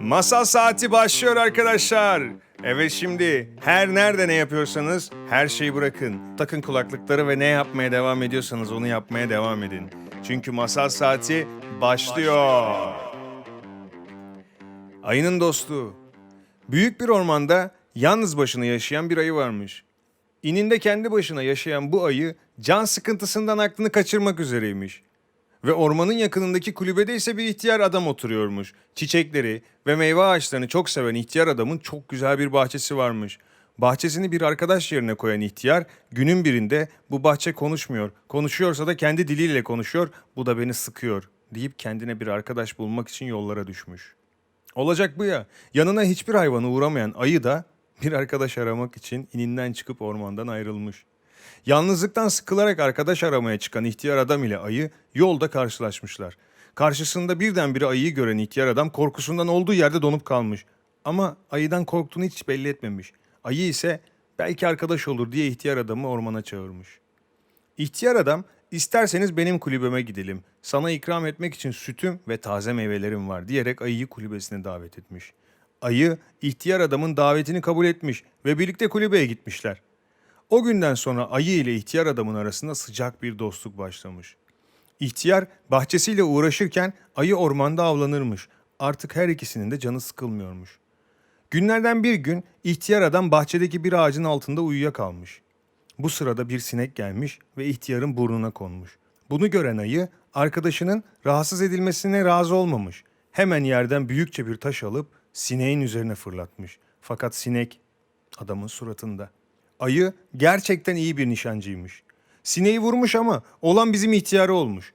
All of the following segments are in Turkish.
Masal saati başlıyor arkadaşlar. Evet şimdi her nerede ne yapıyorsanız her şeyi bırakın. Takın kulaklıkları ve ne yapmaya devam ediyorsanız onu yapmaya devam edin. Çünkü masal saati başlıyor. Ayının dostu. Büyük bir ormanda yalnız başına yaşayan bir ayı varmış. İninde kendi başına yaşayan bu ayı can sıkıntısından aklını kaçırmak üzereymiş. Ve ormanın yakınındaki kulübede ise bir ihtiyar adam oturuyormuş. Çiçekleri ve meyve ağaçlarını çok seven ihtiyar adamın çok güzel bir bahçesi varmış. Bahçesini bir arkadaş yerine koyan ihtiyar günün birinde bu bahçe konuşmuyor. Konuşuyorsa da kendi diliyle konuşuyor. Bu da beni sıkıyor deyip kendine bir arkadaş bulmak için yollara düşmüş. Olacak bu ya. Yanına hiçbir hayvanı uğramayan ayı da bir arkadaş aramak için ininden çıkıp ormandan ayrılmış. Yalnızlıktan sıkılarak arkadaş aramaya çıkan ihtiyar adam ile ayı yolda karşılaşmışlar. Karşısında birdenbire ayıyı gören ihtiyar adam korkusundan olduğu yerde donup kalmış. Ama ayıdan korktuğunu hiç belli etmemiş. Ayı ise belki arkadaş olur diye ihtiyar adamı ormana çağırmış. İhtiyar adam, isterseniz benim kulübeme gidelim. Sana ikram etmek için sütüm ve taze meyvelerim var diyerek ayıyı kulübesine davet etmiş. Ayı, ihtiyar adamın davetini kabul etmiş ve birlikte kulübeye gitmişler. O günden sonra ayı ile ihtiyar adamın arasında sıcak bir dostluk başlamış. İhtiyar bahçesiyle uğraşırken ayı ormanda avlanırmış. Artık her ikisinin de canı sıkılmıyormuş. Günlerden bir gün ihtiyar adam bahçedeki bir ağacın altında uyuyakalmış. Bu sırada bir sinek gelmiş ve ihtiyarın burnuna konmuş. Bunu gören ayı arkadaşının rahatsız edilmesine razı olmamış. Hemen yerden büyükçe bir taş alıp sineğin üzerine fırlatmış. Fakat sinek adamın suratında. Ayı gerçekten iyi bir nişancıymış. Sineği vurmuş ama olan bizim ihtiyarı olmuş.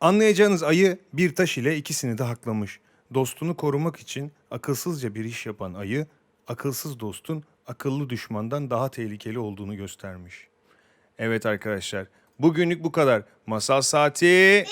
Anlayacağınız ayı bir taş ile ikisini de haklamış. Dostunu korumak için akılsızca bir iş yapan ayı, akılsız dostun akıllı düşmandan daha tehlikeli olduğunu göstermiş. Evet arkadaşlar, bugünlük bu kadar. Masal saati...